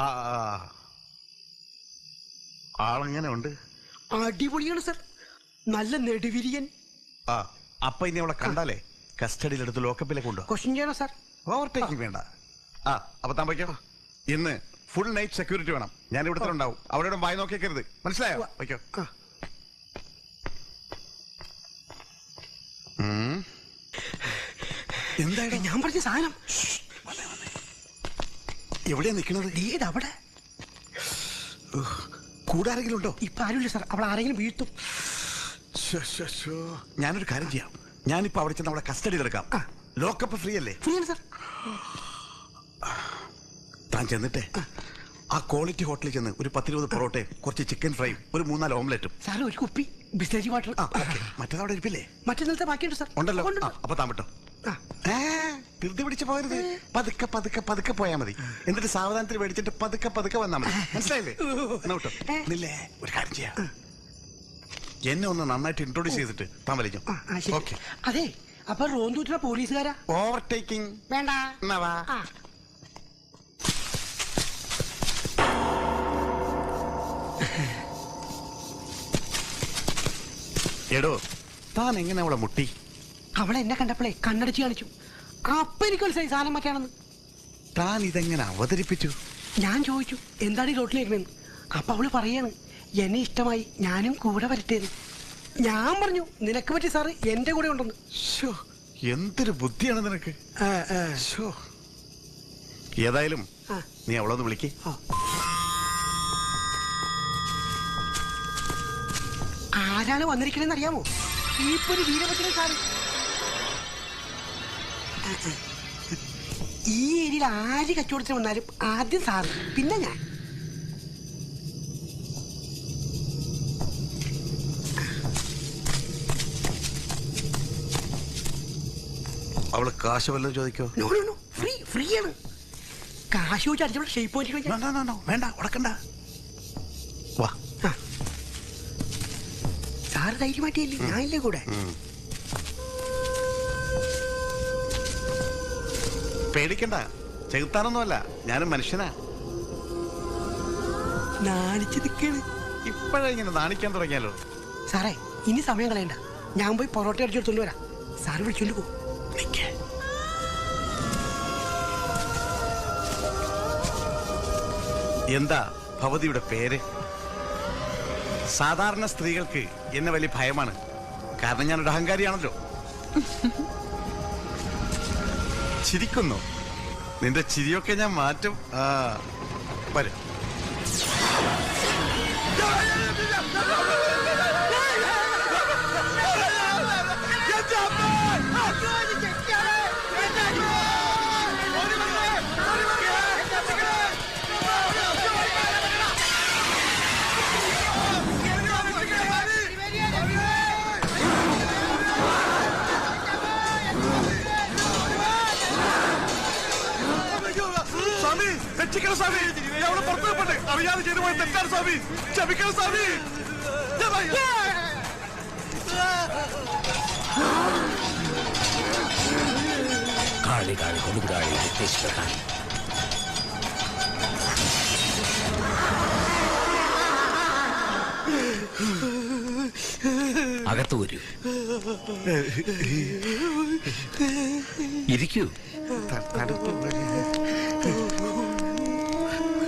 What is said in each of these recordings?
ആ ആ. ആളെങ്ങനെ ഉണ്ട് അടിപൊളിയാണ് സർ. നല്ല നെടുവിരിയൻ. ആ അപ്പ ഇനി അവളെ കണ്ടാലേ? കസ്റ്റഡിയിലെടുത്ത് ലോക്കപ്പിലേക്ക് കൊണ്ടു ക്വസ്റ്റ്യൻ ചെയ്യണോ സാർ? ഓവർടേക്കിംഗ് വേണ്ട. ആ അപ്പൊ താൻ വയ്ക്കോ ഇന്ന് ഫുൾ നൈറ്റ് സെക്യൂരിറ്റി വേണം. ഞാൻ ഇവിടുത്തെ ഉണ്ടാവും. അവിടെ വായി നോക്കിയേക്കരുത്. മനസ്സിലായോ. വയ്ക്കോ. എന്തായാലും ഞാൻ പറഞ്ഞ സാധനം. എവിടെയാ നിൽക്കുന്നത്? ഏത് അവിടെ. കൂടെ ആരെങ്കിലും ഉണ്ടോ ഇപ്പൊ ആരുമില്ല സാർ. അവൾ ആരെങ്കിലും വീഴ്ത്തും. ഞാനൊരു കാര്യം ചെയ്യാം. ഞാനിപ്പോ അവിടെ ചെന്ന് അവിടെ കസ്റ്റഡി എടുക്കാം. ലോക്കപ്പ് ഫ്രീ അല്ലേ? ഫ്രീ ആണ് സർ. താൻ ചെന്നിട്ടേ. ആ. ക്വാളിറ്റി ഹോട്ടലിൽ ചെന്ന് ഒരു പത്തിരുപത് പൊറോട്ടയും കുറച്ച് ചിക്കൻ ഫ്രൈയും ഒരു മൂന്നാൽ ഓംലെറ്റും. സാർ ഒരു കുപ്പി ബിസ്ലേരി വാട്ടർ. മറ്റേതവിടെ ഇരിപ്പില്ലേ? മറ്റന്നാളത്തെ ബാക്കിയുണ്ട് സർ. ഉണ്ടല്ലോ. അപ്പൊ താൻ വിട്ടോ. ധൃതി പിടിച്ച് പോകരുത്. പതുക്കെ പതുക്കെ പതുക്കെ പോയാ മതി. എന്നിട്ട് സാവധാനത്തിൽ മേടിച്ചിട്ട് പതുക്കെ പതുക്കെ വന്നാ മതി. മനസ്സിലായില്ലേ? നോട്ടോ നില്ലേ? ഒരു കാര്യം ചെയ്യാം. എന്നെ ഒന്ന് നന്നായിട്ട് ഇൻട്രോഡ്യൂസ് ചെയ്തിട്ട് താൻ വലിക്കും. ഓക്കെ അതെ അപ്പൊ റോന്തൂറ്റുള്ള പോലീസുകാരാ? ഓവർടേക്കിംഗ് വേണ്ട. എന്നാവാ എടോ താൻ എങ്ങനെ അവളെ മുട്ടി? അവളെ എന്നെ കണ്ടപ്പോളെ കണ്ണടിച്ച് കാണിച്ചു. അപ്പൊ എനിക്കൊരു സൈസ് സാധനം മറ്റാണെന്ന് താൻ ഇതെങ്ങനെ അവതരിപ്പിച്ചു? ഞാൻ ചോദിച്ചു എന്താണ് ഈ റോട്ടിലേക്കണെന്ന് അപ്പൊ അവൾ പറയാണ് എന്നെ ഇഷ്ടമായി ഞാനും കൂടെ വരട്ടേന്ന്. ഞാൻ പറഞ്ഞു നിനക്ക് പറ്റി സാറ് എന്റെ കൂടെ ഉണ്ടെന്ന്. എന്തൊരു ബുദ്ധിയാണ് നിനക്ക്. ഏതായാലും നീ അവളൊന്ന് വിളിക്ക്. ആരാണ് വന്നിരിക്കണെന്ന് അറിയാമോ? ഈ ഒരു വീരഭദ്രൻ സാറ്. ഈ ഏരിയയിൽ ആര് കച്ചവടത്തിന് വന്നാലും ആദ്യം സാറ് പിന്നെ ഞാൻ. അവൾ കാശ് വല്ലതും ചോദിക്കോ? ഫ്രീ ഫ്രീ ആണ്. കാശ് ചോദിച്ചാൽ ഷേപ്പ് പോയിട്ട് നോ, വേണ്ട ഉടക്കണ്ട. വാ. സാറ് ധൈര്യമായിട്ടില്ലേ ഞാനില്ലേ കൂടെ? പേടിക്കണ്ട. ചെകുത്താനൊന്നുമല്ല. ഞാനും മനുഷ്യനാ. ഇപ്പോഴേ ഇങ്ങനെ നാണിക്കാൻ തുടങ്ങിയാലോ? സാറേ ഇനി സമയം കളയണ്ട. ഞാൻ പോയി പൊറോട്ട അടിച്ചെടുത്തോണ്ട് വരാം. സാറ് വിളിച്ചോണ്ട് പോകും എന്താ ഭവതിയുടെ പേര്? സാധാരണ സ്ത്രീകൾക്ക് എന്നെ വലിയ ഭയമാണ്. കാരണം ഞാനൊരു അഹങ്കാരിയാണല്ലോ. ചിരിക്കുന്നു. നിന്റെ ചിരിയൊക്കെ ഞാൻ മാറ്റും. ആ വരും. രക്ഷിക്കണം സ്വാമി. ഞാൻ അവിടെ പുറത്തു പോട്ടെ അറിയാതെ ചെയ്തു പോയ തെറ്റാണ് സ്വാമി. ക്ഷമിക്കണം സ്വാമി. കാളി കാളി കൊടുങ്കാളി രക്തേശ്വര കാളി. അകത്ത് വരൂ. ഇരിക്കൂ.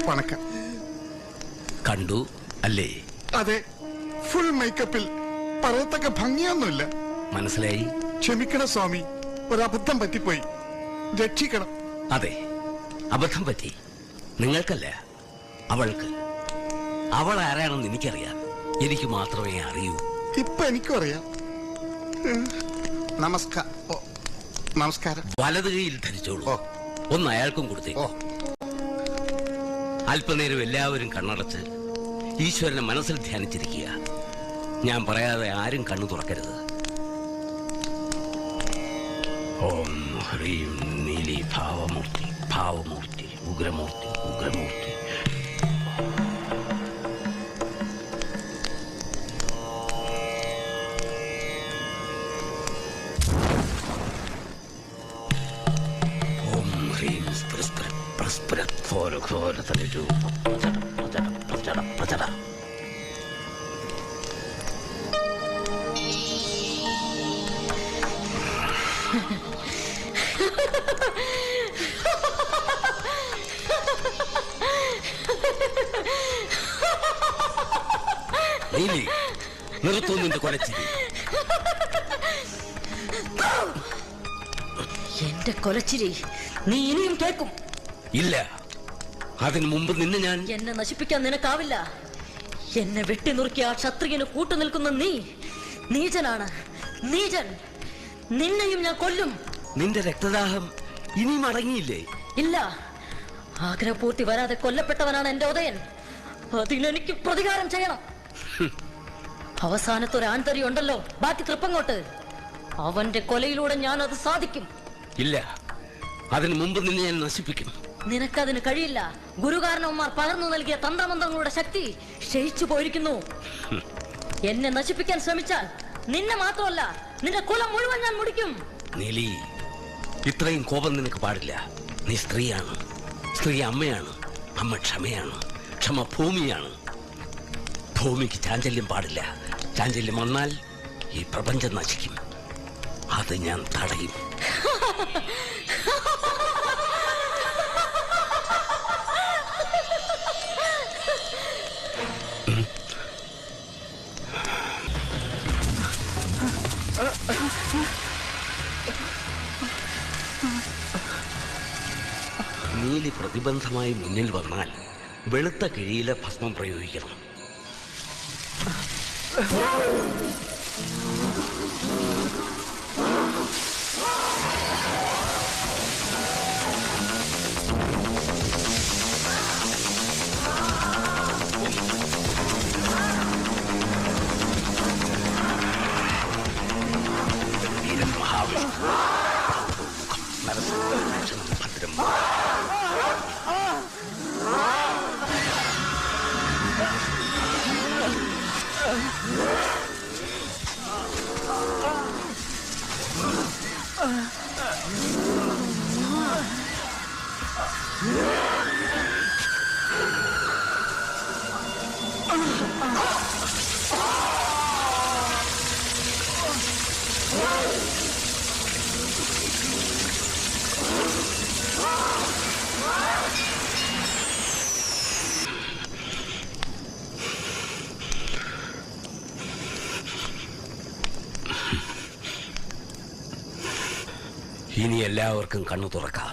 വണക്കം കണ്ടു അല്ലേ? അതെ ഫുൾ മേക്കപ്പിൽ പറയത്തക്ക ഭംഗിയൊന്നുമില്ല. മനസ്സിലായി? ക്ഷമിക്കണം സ്വാമി ഒരബദ്ധം പറ്റിപ്പോയി. രക്ഷിക്കണം. അതെ അബദ്ധം പറ്റി. നിങ്ങൾക്കല്ല അവൾക്ക്. അവൾ ആരാണെന്ന് എനിക്കറിയാം. എനിക്ക് മാത്രമേ അറിയൂ. ഇപ്പൊ എനിക്കും അറിയാം. നമസ്കാരം നമസ്കാരം. വലത് കൈയിൽ ധരിച്ചോളൂ. ഒന്ന് അയാൾക്കും കൊടുത്തേ. അല്പനേരം എല്ലാവരും കണ്ണടച്ച് ഈശ്വരനെ മനസ്സിൽ ധ്യാനിച്ചിരിക്കുക. ഞാൻ പറയാതെ ആരും കണ്ണു തുറക്കരുത്. ഓം ഹ്രീം നീലി ഭാവമൂർത്തി ഭാവമൂർത്തി ഉഗ്രമൂർത്തി ഉഗ്രമൂർത്തി. ഘോര ഘോര തലി ടു പച്ചട പച്ചട പച്ചട പച്ചട നീലി നിർത്തു നിന്റെ കൊലച്ചിരി. എന്റെ കൊലച്ചിരി നീ ഇനിയും കേൾക്കും. ഇല്ല. അതിനു മുമ്പ് നിന്നെ ഞാൻ എന്നെ നശിപ്പിക്കാൻ നിനക്കാവില്ല. എന്നെ വെട്ടിനുറുക്കിയ ആ ക്ഷത്രിയന് കൂട്ടുനിൽക്കുന്ന നീ നീചനാണ്. നീചൻ. നിന്നെയും ഞാൻ കൊല്ലും. നിന്റെ രക്തദാഹം ഇനിയും അടങ്ങിയില്ലേ ഇല്ല. ആഗ്രഹപൂർത്തി വരാതെ കൊല്ലപ്പെട്ടവനാണ് എന്റെ ഉദയൻ. അതിനെനിക്ക് പ്രതികാരം ചെയ്യണം. അവസാനത്തെ ഒരു ആൺതരി ഉണ്ടല്ലോ ബാക്കി തൃപ്പങ്ങോട്ട്. അവന്റെ കൊലയിലൂടെ ഞാൻ അത് സാധിക്കും. ഇല്ല. അതിനു മുമ്പ് നിന്നെ ഞാൻ നശിപ്പിക്കും. നിനക്കതിന് കഴിയില്ല. ഗുരുകാരണവന്മാർ പകർന്നു നൽകിയ തന്ത്രമന്ത്രങ്ങളുടെ ശക്തി ക്ഷയിച്ചു പോയിരിക്കുന്നു. എന്നെ നശിപ്പിക്കാൻ ശ്രമിച്ചാൽ നിന്നെ മാത്രമല്ല നിന്റെ കുലം മുഴുവൻ ഞാൻ മുടിക്കും. നീലി ഇത്രയും കോപം നിനക്ക് പാടില്ല. നീ സ്ത്രീയാണ്. സ്ത്രീ അമ്മയാണ്. അമ്മ ക്ഷമയാണ്. ക്ഷമ ഭൂമിയാണ്. ഭൂമിക്ക് ചാഞ്ചല്യം പാടില്ല. ചാഞ്ചല്യം വന്നാൽ ഈ പ്രപഞ്ചം നശിക്കും. അത് ഞാൻ തടയും. നീലി പ്രതിബന്ധമായി മുന്നിൽ വന്നാൽ വെളുത്ത കിഴിയിലെ ഭസ്മം പ്രയോഗിക്കണം. ഇനി എല്ലാവർക്കും കണ്ണു തുറക്കാം.